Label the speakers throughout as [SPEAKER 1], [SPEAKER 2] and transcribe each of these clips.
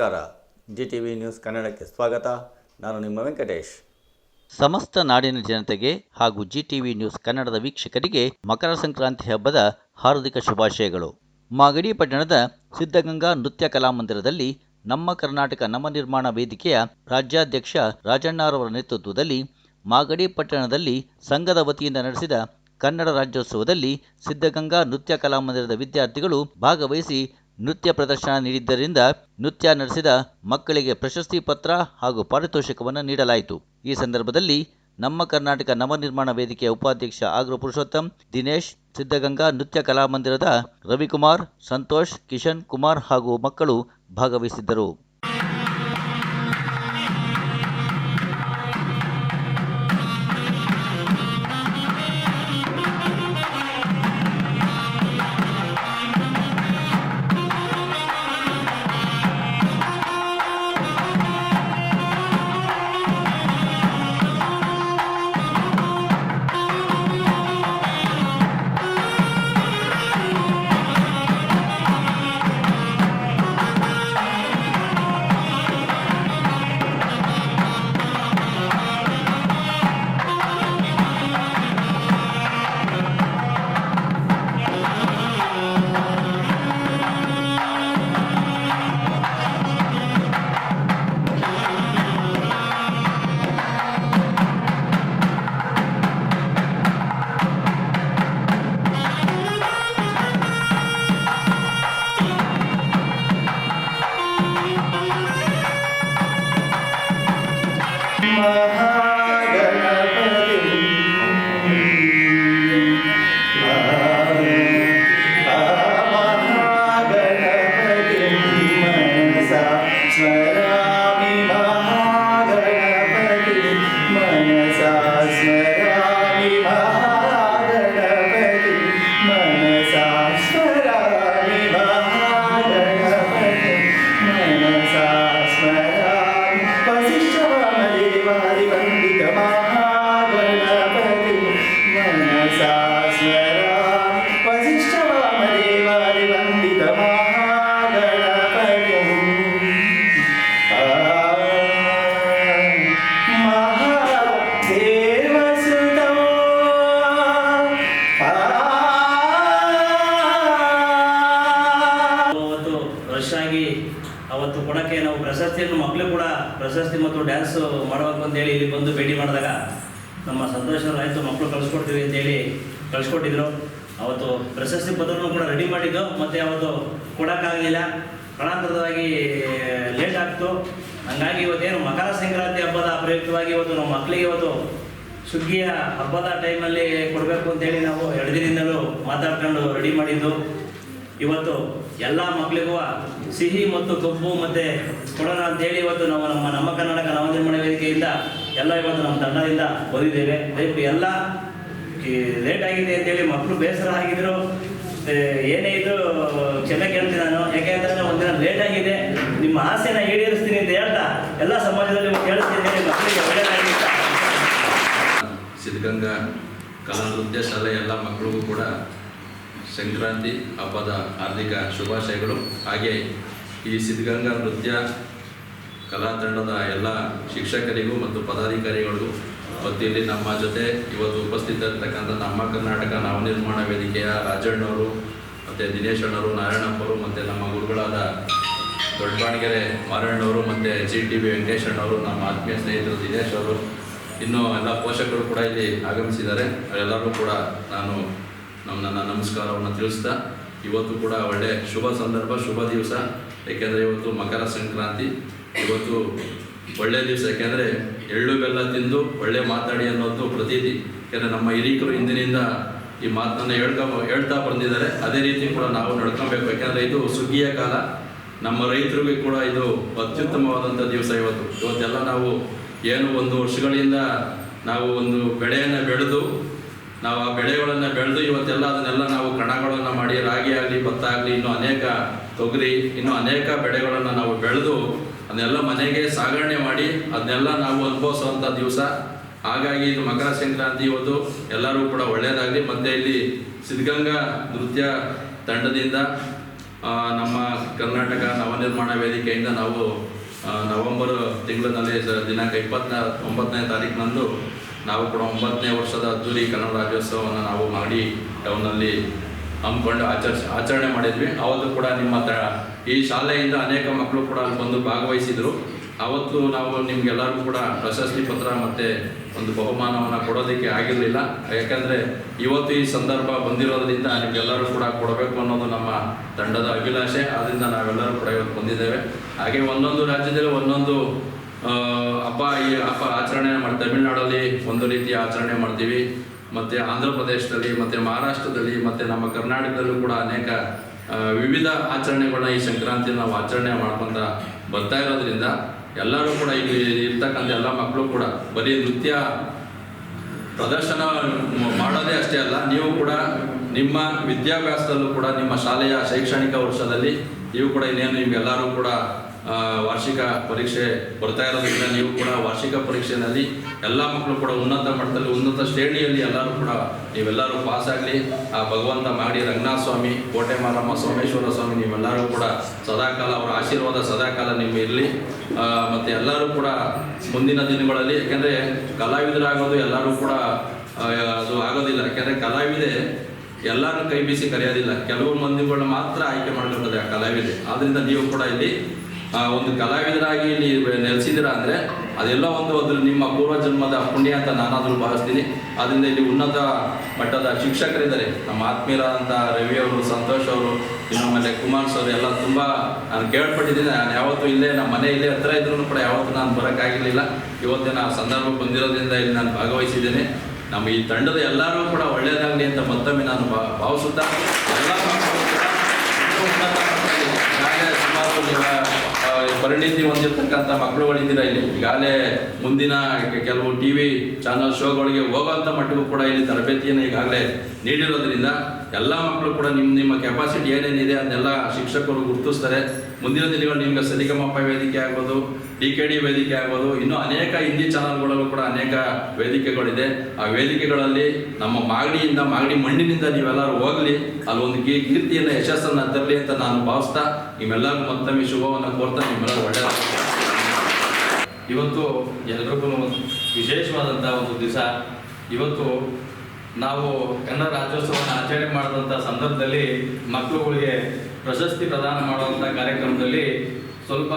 [SPEAKER 1] ನಮಸ್ಕಾರ. G T V news ಕನ್ನಡಕ್ಕೆ ಸ್ವಾಗತ. ನಾನು ನಿಮ್ಮ ವೆಂಕಟೇಶ್.
[SPEAKER 2] ಸಮಸ್ತ ನಾಡಿನ ಜನತೆಗೆ ಹಾಗೂ ಜಿ ಟಿವಿ ನ್ಯೂಸ್ ಕನ್ನಡದ ವೀಕ್ಷಕರಿಗೆ ಮಕರ ಸಂಕ್ರಾಂತಿ ಹಬ್ಬದ ಹಾರ್ದಿಕ ಶುಭಾಶಯಗಳು. ಮಾಗಡಿ ಪಟ್ಟಣದ ಸಿದ್ಧಗಂಗಾ ನೃತ್ಯ ಕಲಾಮಂದಿರದಲ್ಲಿ ನಮ್ಮ ಕರ್ನಾಟಕ ನವನಿರ್ಮಾಣ ವೇದಿಕೆಯ ರಾಜ್ಯಾಧ್ಯಕ್ಷ ರಾಜಣ್ಣಾರವರ ನೇತೃತ್ವದಲ್ಲಿ ಮಾಗಡಿ ಪಟ್ಟಣದಲ್ಲಿ ಸಂಘದ ವತಿಯಿಂದ ನಡೆಸಿದ ಕನ್ನಡ ರಾಜ್ಯೋತ್ಸವದಲ್ಲಿ ಸಿದ್ಧಗಂಗಾ ನೃತ್ಯ ಕಲಾಮಂದಿರದ ವಿದ್ಯಾರ್ಥಿಗಳು ಭಾಗವಹಿಸಿ ನೃತ್ಯ ಪ್ರದರ್ಶನ ನೀಡಿದ್ದರಿಂದ ನೃತ್ಯ ನಡೆಸಿದ ಮಕ್ಕಳಿಗೆ ಪ್ರಶಸ್ತಿ ಪತ್ರ ಹಾಗೂ ಪಾರಿತೋಷಿಕವನ್ನು ನೀಡಲಾಯಿತು. ಈ ಸಂದರ್ಭದಲ್ಲಿ ನಮ್ಮ ಕರ್ನಾಟಕ ನವನಿರ್ಮಾಣ ವೇದಿಕೆಯ ಉಪಾಧ್ಯಕ್ಷ ಆಗ್ರ ಪುರುಷೋತ್ತಮ್, ದಿನೇಶ್, ಸಿದ್ಧಗಂಗಾ ನೃತ್ಯ ಕಲಾಮಂದಿರದ ರವಿಕುಮಾರ್, ಸಂತೋಷ್, ಕಿಶನ್ ಕುಮಾರ್ ಹಾಗೂ ಮಕ್ಕಳು ಭಾಗವಹಿಸಿದ್ದರು.
[SPEAKER 3] ಮಕ್ಕಳು ಕಳಿಸ್ಕೊಡ್ತೀವಿ ಅಂತೇಳಿ ಕಳಿಸ್ಕೊಟ್ಟಿದ್ರು. ಅವತ್ತು ಪ್ರಶಸ್ತಿ ಪತ್ರನೂ ಕೂಡ ರೆಡಿ ಮಾಡಿದ್ದು. ಮತ್ತು ಅವತ್ತು ಕೊಡೋಕ್ಕಾಗಲಿಲ್ಲ. ಕಾರಣಾಂತರವಾಗಿ ಲೇಟ್ ಆಗ್ತು. ಹಂಗಾಗಿ ಇವತ್ತೇನು ಮಕರ ಸಂಕ್ರಾಂತಿ ಹಬ್ಬದ ಪ್ರಯುಕ್ತವಾಗಿ ಇವತ್ತು ನಮ್ಮ ಮಕ್ಕಳಿಗೆ ಇವತ್ತು ಸುಗ್ಗಿಯ ಹಬ್ಬದ ಟೈಮಲ್ಲಿ ಕೊಡಬೇಕು ಅಂತೇಳಿ ನಾವು ಎರಡು ದಿನದಿಂದಲೂ ಮಾತಾಡ್ಕೊಂಡು ರೆಡಿ ಮಾಡಿದ್ದು. ಇವತ್ತು ಎಲ್ಲ ಮಕ್ಕಳಿಗೂ ಸಿಹಿ ಮತ್ತು ಕಬ್ಬು ಮತ್ತು ಕೊಡೋಣ ಅಂತೇಳಿ ಇವತ್ತು ನಾವು ನಮ್ಮ ನಮ್ಮ ಕರ್ನಾಟಕ ನವನಿರ್ಮಾಣ ವೇದಿಕೆಯಿಂದ ಎಲ್ಲ ಇವತ್ತು ನಮ್ಮ ತಂಡದಿಂದ ಬಂದಿದ್ದೇವೆ. ದಯವಿಟ್ಟು ಎಲ್ಲ ಲೇಟ್ ಆಗಿದೆ ಅಂತೇಳಿ ಮಕ್ಕಳು ಬೇಸರ ಆಗಿದ್ರು. ಏನೇ ಇದ್ರು ಕ್ಷಮೆ ಕೇಳ್ತೀನಿ ನಾನು. ಯಾಕೆಂದ್ರೆ ಒಂದಿನ ಲೇಟ್ ಆಗಿದೆ. ನಿಮ್ಮ ಆಸೆನ ಈಡೇರಿಸ್ತೀನಿ ಅಂತ ಹೇಳ್ತಾ ಎಲ್ಲ ಸಮಾಜದಲ್ಲಿ ಕೇಳಿಸ್ತೀನಿ ಮಕ್ಕಳಿಗೆ ಒಳ್ಳೆಯದಾಗಿ
[SPEAKER 4] ಸಿದ್ಧಗಂಗಾ ಕಲಾ ನೃತ್ಯ ಶಾಲೆ ಎಲ್ಲ ಮಕ್ಕಳಿಗೂ ಕೂಡ ಸಂಕ್ರಾಂತಿ ಹಬ್ಬದ ಹಾರ್ದಿಕ ಶುಭಾಶಯಗಳು. ಹಾಗೆ ಈ ಸಿದ್ಧಗಂಗಾ ನೃತ್ಯ ಕಲಾ ತಂಡದ ಎಲ್ಲ ಶಿಕ್ಷಕರಿಗೂ ಮತ್ತು ಪದಾಧಿಕಾರಿಗಳಿಗೂ ಮತ್ತು ಇಲ್ಲಿ ನಮ್ಮ ಜೊತೆ ಇವತ್ತು ಉಪಸ್ಥಿತರಿರ್ತಕ್ಕಂಥ ನಮ್ಮ ಕರ್ನಾಟಕ ನವನಿರ್ಮಾಣ ವೇದಿಕೆಯ ರಾಜಣ್ಣವರು ಮತ್ತು ದಿನೇಶಣ್ಣವರು ನಾರಾಯಣಪ್ಪರು ಮತ್ತು ನಮ್ಮ ಗುರುಗಳಾದ ದೊಡ್ಡಬಾಣಗೆರೆ ಮಾರಣ್ಣವರು ಮತ್ತು ಜಿ ಟಿ ಬಿ ವೆಂಕಟೇಶ್ ಅಣ್ಣವರು, ನಮ್ಮ ಆತ್ಮೀಯ ಸ್ನೇಹಿತರು ದಿನೇಶ್ ಅವರು, ಇನ್ನು ಎಲ್ಲ ಪೋಷಕರು ಕೂಡ ಇಲ್ಲಿ ಆಗಮಿಸಿದ್ದಾರೆ. ಅವರೆಲ್ಲರೂ ಕೂಡ ನಾನು ನಮ್ಮ ನನ್ನ ನಮಸ್ಕಾರವನ್ನು ತಿಳಿಸ್ತಾ, ಇವತ್ತು ಕೂಡ ಒಳ್ಳೆಯ ಶುಭ ಸಂದರ್ಭ, ಶುಭ ದಿವಸ. ಏಕೆಂದರೆ ಇವತ್ತು ಮಕರ ಸಂಕ್ರಾಂತಿ, ಇವತ್ತು ಒಳ್ಳೆ ದಿವಸ ಯಾಕೆಂದರೆ ಎಳ್ಳು ಬೆಲ್ಲ ತಿಂದು ಒಳ್ಳೆ ಮಾತಾಡಿ ಅನ್ನೋದು ಪ್ರತೀತಿ. ಯಾಕೆಂದರೆ ನಮ್ಮ ಹಿರೀಕರು ಹಿಂದಿನಿಂದ ಈ ಮಾತನ್ನು ಹೇಳ್ಕೊ, ಹೇಳ್ತಾ ಬಂದಿದ್ದಾರೆ. ಅದೇ ರೀತಿ ಕೂಡ ನಾವು ನಡ್ಕೊಬೇಕು. ಯಾಕೆಂದರೆ ಇದು ಸುಗ್ಗಿಯ ಕಾಲ. ನಮ್ಮ ರೈತರಿಗೂ ಕೂಡ ಇದು ಅತ್ಯುತ್ತಮವಾದಂಥ ದಿವಸ ಇವತ್ತು. ಇವತ್ತೆಲ್ಲ ನಾವು ಏನು ಒಂದು ವರ್ಷಗಳಿಂದ ನಾವು ಒಂದು ಬೆಳೆಯನ್ನು ಬೆಳೆದು ನಾವು ಆ ಬೆಳೆಗಳನ್ನು ಬೆಳೆದು ಇವತ್ತೆಲ್ಲ ಅದನ್ನೆಲ್ಲ ನಾವು ಕಣಗಳನ್ನು ಮಾಡಿ ರಾಗಿ ಆಗಲಿ, ಭತ್ತ ಆಗಲಿ, ಇನ್ನೂ ಅನೇಕ ತೊಗರಿ, ಇನ್ನೂ ಅನೇಕ ಬೆಳೆಗಳನ್ನು ನಾವು ಬೆಳೆದು ಅದನ್ನೆಲ್ಲ ಮನೆಗೆ ಸಾಗಣೆ ಮಾಡಿ ಅದನ್ನೆಲ್ಲ ನಾವು ಅನುಭವಿಸುವಂಥ ದಿವಸ. ಹಾಗಾಗಿ ಇದು ಮಕರ ಸಂಕ್ರಾಂತಿ ಇವತ್ತು ಎಲ್ಲರೂ ಕೂಡ ಒಳ್ಳೆಯದಾಗಲಿ ಮತ್ತು ಇಲ್ಲಿ ಸಿದ್ಧಗಂಗಾ ನೃತ್ಯ ತಂಡದಿಂದ ನಮ್ಮ ಕರ್ನಾಟಕ ನವನಿರ್ಮಾಣ ವೇದಿಕೆಯಿಂದ ನಾವು ನವೆಂಬರ್ ತಿಂಗಳಿನಲ್ಲಿ ದಿನಾಂಕ ಇಪ್ಪತ್ತ ಒಂಬತ್ತನೇ ತಾರೀಕಿನಂದು ನಾವು ಕೂಡ ಒಂಬತ್ತನೇ ವರ್ಷದ ಅದ್ದೂರಿ ಕನ್ನಡ ರಾಜ್ಯೋತ್ಸವವನ್ನು ನಾವು ಮಾಡಿ ಟೌನಲ್ಲಿ ಹಮ್ಮಿಕೊಂಡು ಆಚರಿಸಿ, ಆಚರಣೆ ಮಾಡಿದ್ವಿ. ಅವತ್ತು ಕೂಡ ನಿಮ್ಮ ಹತ್ರ ಈ ಶಾಲೆಯಿಂದ ಅನೇಕ ಮಕ್ಕಳು ಕೂಡ ಬಂದು ಭಾಗವಹಿಸಿದರು. ಅವತ್ತು ನಾವು ನಿಮ್ಗೆಲ್ಲರಿಗೂ ಕೂಡ ಪ್ರಶಸ್ತಿ ಪತ್ರ ಮತ್ತು ಒಂದು ಬಹುಮಾನವನ್ನು ಕೊಡೋದಕ್ಕೆ ಆಗಿರಲಿಲ್ಲ. ಯಾಕಂದರೆ ಇವತ್ತು ಈ ಸಂದರ್ಭ ಬಂದಿರೋದ್ರಿಂದ ನಿಮಗೆಲ್ಲರೂ ಕೂಡ ಕೊಡಬೇಕು ಅನ್ನೋದು ನಮ್ಮ ತಂಡದ ಅಭಿಲಾಷೆ. ಆದ್ದರಿಂದ ನಾವೆಲ್ಲರೂ ಕೂಡ ಇವತ್ತು ಬಂದಿದ್ದೇವೆ. ಹಾಗೆ ಒಂದೊಂದು ರಾಜ್ಯದಲ್ಲಿ ಒಂದೊಂದು ಹಬ್ಬ ಈ ಹಬ್ಬ ಆಚರಣೆ ಮಾಡಿ ತಮಿಳುನಾಡಲ್ಲಿ ಒಂದು ರೀತಿಯ ಆಚರಣೆ ಮಾಡ್ತೀವಿ. ಮತ್ತು ಆಂಧ್ರ ಪ್ರದೇಶದಲ್ಲಿ ಮತ್ತು ಮಹಾರಾಷ್ಟ್ರದಲ್ಲಿ, ಮತ್ತು ನಮ್ಮ ಕರ್ನಾಟಕದಲ್ಲೂ ಕೂಡ ಅನೇಕ ವಿವಿಧ ಆಚರಣೆಗಳನ್ನ ಈ ಸಂಕ್ರಾಂತಿಯನ್ನು ನಾವು ಆಚರಣೆ ಮಾಡ್ಕೊಂತ ಬರ್ತಾ ಇರೋದ್ರಿಂದ ಎಲ್ಲರೂ ಕೂಡ ಇಲ್ಲಿ ಇರ್ತಕ್ಕಂಥ ಎಲ್ಲ ಮಕ್ಕಳು ಕೂಡ ಬರೀ ನೃತ್ಯ ಪ್ರದರ್ಶನ ಮಾಡೋದೇ ಅಷ್ಟೇ ಅಲ್ಲ, ನೀವು ಕೂಡ ನಿಮ್ಮ ವಿದ್ಯಾಭ್ಯಾಸದಲ್ಲೂ ಕೂಡ ನಿಮ್ಮ ಶಾಲೆಯ ಶೈಕ್ಷಣಿಕ ವರ್ಷದಲ್ಲಿ ನೀವು ಕೂಡ ಇನ್ನೇನು ನಿಮ್ಗೆಲ್ಲರೂ ಕೂಡ ವಾರ್ಷಿಕ ಪರೀಕ್ಷೆ ಬರ್ತಾ ಇರೋದ್ರಿಂದ ನೀವು ಕೂಡ ವಾರ್ಷಿಕ ಪರೀಕ್ಷೆಯಲ್ಲಿ ಎಲ್ಲ ಮಕ್ಕಳು ಕೂಡ ಉನ್ನತ ಮಟ್ಟದಲ್ಲಿ, ಉನ್ನತ ಶ್ರೇಣಿಯಲ್ಲಿ ಎಲ್ಲರೂ ಕೂಡ ನೀವೆಲ್ಲರೂ ಪಾಸ್ ಆಗಲಿ. ಆ, ಭಗವಂತ ಮಾಡಿ ರಂಗನಾಥ ಸ್ವಾಮಿ ಕೋಟೆ ಮಾರಮ್ಮ ಸೋಮೇಶ್ವರ ಸ್ವಾಮಿ, ನೀವೆಲ್ಲರೂ ಕೂಡ ಸದಾಕಾಲ, ಅವರ ಆಶೀರ್ವಾದ ಸದಾಕಾಲ ನಿಮ್ಮ ಇರಲಿ. ಮತ್ತು ಎಲ್ಲರೂ ಕೂಡ ಮುಂದಿನ ದಿನಗಳಲ್ಲಿ, ಯಾಕೆಂದರೆ ಕಲಾವಿದರಾಗೋದು ಎಲ್ಲರೂ ಕೂಡ ಅದು ಆಗೋದಿಲ್ಲ. ಯಾಕೆಂದರೆ ಕಲಾವಿದೆ ಎಲ್ಲರೂ ಕೈ ಬೀಸಿ ಕರೆಯೋದಿಲ್ಲ. ಕೆಲವು ಮಂದಿಗಳನ್ನ ಮಾತ್ರ ಆಯ್ಕೆ ಮಾಡ್ಕೊಳ್ತದೆ ಆ ಕಲಾವಿದೆ. ಆದ್ದರಿಂದ ನೀವು ಕೂಡ ಇಲ್ಲಿ ಒಂದು ಕಲಾವಿದರಾಗಿ ಇಲ್ಲಿ ನೆಲೆಸಿದಿರ ಅಂದರೆ ಅದೆಲ್ಲ ಒಂದು ಅದ್ರ ನಿಮ್ಮ ಪೂರ್ವ ಜನ್ಮದ ಪುಣ್ಯ ಅಂತ ನಾನಾದರೂ ಭಾವಿಸ್ತೀನಿ. ಅದರಿಂದ ಇಲ್ಲಿ ಉನ್ನತ ಮಟ್ಟದ ಶಿಕ್ಷಕರಿದ್ದಾರೆ. ನಮ್ಮ ಆತ್ಮೀಯರಾದಂಥ ರವಿ ಅವರು, ಸಂತೋಷ್ ಅವರು ಆಮೇಲೆ ಕುಮಾರ್ ಸರ್ ಎಲ್ಲ ತುಂಬ ನಾನು ಕೇಳ್ಪಟ್ಟಿದ್ದೀನಿ. ನಾನು ಯಾವತ್ತೂ ಇಲ್ಲೇ, ನಮ್ಮ ಮನೆ ಇಲ್ಲೇ ಹತ್ರ ಇದ್ರೂ ಕೂಡ ಯಾವತ್ತೂ ನಾನು ಬರೋಕ್ಕಾಗಿರಲಿಲ್ಲ ಇವತ್ತಿನ ಸಂದರ್ಭ ಬಂದಿರೋದ್ರಿಂದ ಇಲ್ಲಿ ನಾನು ಭಾಗವಹಿಸಿದ್ದೇನೆ. ನಮ್ಮ ಈ ತಂಡದ ಎಲ್ಲರೂ ಕೂಡ ಒಳ್ಳೆಯದಾಗಲಿ ಅಂತ ಮತ್ತೊಮ್ಮೆ ನಾನು ಭಾವಿಸುತ್ತಾ ಎಲ್ಲ ಮಕ್ಕಳು ಕೂಡ ಇನ್ನೂ ಉನ್ನತ ಮಟ್ಟದಲ್ಲಿ ಈಗಾಗಲೇ ಸುಮಾರು ನೀವು, ಆ, ಪರಿಣಿತಿ ಹೊಂದಿರತಕ್ಕಂಥ ಮಕ್ಕಳುಗಳಿದ್ದೀರಾ ಇಲ್ಲಿ. ಈಗಾಗಲೇ ಮುಂದಿನ ಕೆಲವು ಟಿ ವಿ ಚಾನಲ್ ಶೋಗಳಿಗೆ ಹೋಗುವಂಥ ಮಟ್ಟಿಗೂ ಕೂಡ ಇಲ್ಲಿ ತರಬೇತಿಯನ್ನು ಈಗಾಗಲೇ ನೀಡಿರೋದ್ರಿಂದ ಎಲ್ಲ ಮಕ್ಕಳು ಕೂಡ ನಿಮ್ಮ ನಿಮ್ಮ ಕೆಪಾಸಿಟಿ ಏನೇನಿದೆ ಅದನ್ನೆಲ್ಲ ಶಿಕ್ಷಕರು ಗುರುತಿಸ್ತಾರೆ. ಮುಂದಿನ ದಿನಗಳು ನಿಮಗೆ ಸರಿಗಮಪ್ಪ ವೇದಿಕೆ ಆಗ್ಬೋದು, ಡಿ ಕೆ ಡಿ ವೇದಿಕೆ ಆಗ್ಬೋದು. ಇನ್ನೂ ಅನೇಕ ಹಿಂದಿ ಚಾನಲ್ಗಳಲ್ಲೂ ಕೂಡ ಅನೇಕ ವೇದಿಕೆಗಳಿದೆ. ಆ ವೇದಿಕೆಗಳಲ್ಲಿ ನಮ್ಮ ಮಾಗಡಿಯಿಂದ, ಮಾಗಡಿ ಮಣ್ಣಿನಿಂದ ನೀವೆಲ್ಲರೂ ಹೋಗಲಿ. ಅಲ್ಲಿ ಒಂದು ಕೀರ್ತಿಯನ್ನು, ಯಶಸ್ಸನ್ನು ತರಲಿ ಅಂತ ನಾನು ಭಾವಿಸ್ತಾ, ನಿಮ್ಮೆಲ್ಲರಿಗೂ ಮತ್ತೊಮ್ಮೆ ಶುಭವನ್ನು ಕೋರ್ತಾ ನಿಮ್ಮೆಲ್ಲರೂ ಒಳ್ಳೆಯ
[SPEAKER 5] ಇವತ್ತು ಎಲ್ರಿಗೂ ವಿಶೇಷವಾದಂಥ ಒಂದು ದಿವಸ. ಇವತ್ತು ನಾವು ಕನ್ನಡ ರಾಜ್ಯೋತ್ಸವವನ್ನು ಆಚರಣೆ ಮಾಡಿದಂಥ ಸಂದರ್ಭದಲ್ಲಿ ಮಕ್ಕಳುಗಳಿಗೆ ಪ್ರಶಸ್ತಿ ಪ್ರದಾನ ಮಾಡುವಂಥ ಕಾರ್ಯಕ್ರಮದಲ್ಲಿ ಸ್ವಲ್ಪ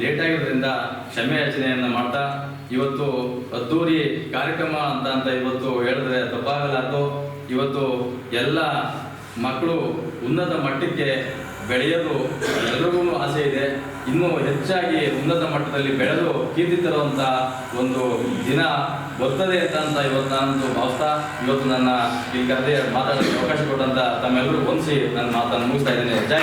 [SPEAKER 5] ಲೇಟ್ ಆಗಿರೋದ್ರಿಂದ ಕ್ಷಮೆ ಯಾಚನೆಯನ್ನು ಮಾಡ್ತಾ, ಇವತ್ತು ಅದ್ದೂರಿ ಕಾರ್ಯಕ್ರಮ ಅಂತ ಅಂತ ಇವತ್ತು ಹೇಳಿದ್ರೆ ತಪ್ಪಾಗಲಾರ್ದು. ಇವತ್ತು ಎಲ್ಲ ಮಕ್ಕಳು ಉನ್ನತ ಮಟ್ಟಕ್ಕೆ ಬೆಳೆಯಲು ಎಲ್ಲರಿಗೂ ಆಸೆ ಇದೆ. ಇನ್ನೂ ಹೆಚ್ಚಾಗಿ ಉನ್ನತ ಮಟ್ಟದಲ್ಲಿ ಬೆಳೆದು ಕೀರ್ತಿ ತರುವಂಥ ಒಂದು ದಿನ ಬರ್ತದೆ ಅಂತ ಅಂತ ಇವತ್ತು ನಾನು ಭಾವಿಸ್ತಾ, ಇವತ್ತು ನನ್ನ ಈ ಕರೆದೇ ಮಾತಾಡೋಕ್ಕೆ ಅವಕಾಶ ಕೊಟ್ಟಂತ ತಮ್ಮೆಲ್ಲರೂ ಹೊಂದಿಸಿ ನನ್ನ ಮಾತನ್ನು ಮುಗಿಸ್ತಾ ಇದ್ದೇನೆ. ಜೈ